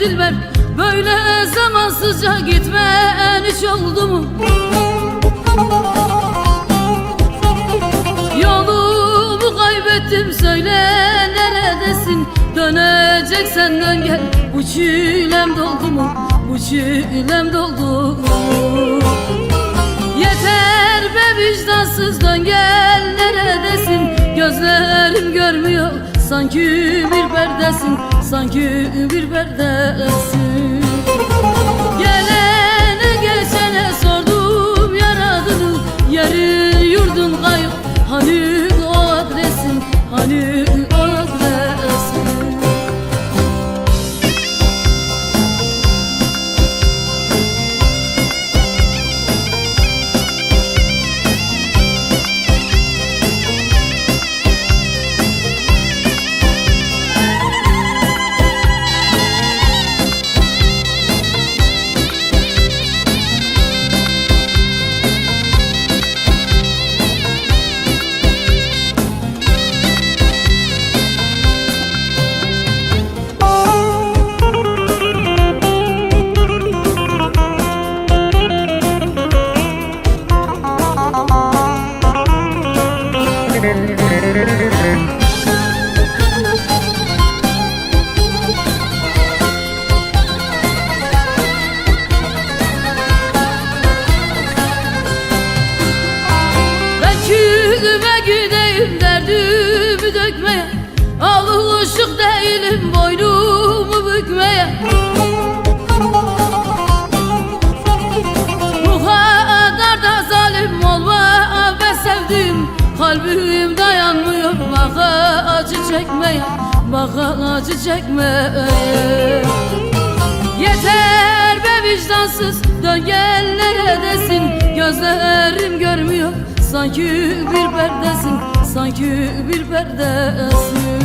dilber Böyle zamansızca gitmen hiç oldu mu? Yolumu kaybettim söyle neredesin? Döneceksen dön gel. Bu çilem doldu mu? Bu çilem doldu mu? Yeter be vicdansız dön gel. Neredesin? Gözlerim görmüyor sanki bir perdesin Sanki bir perdesin Ben külüme gideyim derdimi dökmeye. Alışık değilim boynumu Kalbim dayanmıyor bak acı çekmeye Bak acı çekmeye. Yeter be vicdansız dön gel neredesin? Gözlerim görmüyor sanki bir perdesin Sanki bir perdesin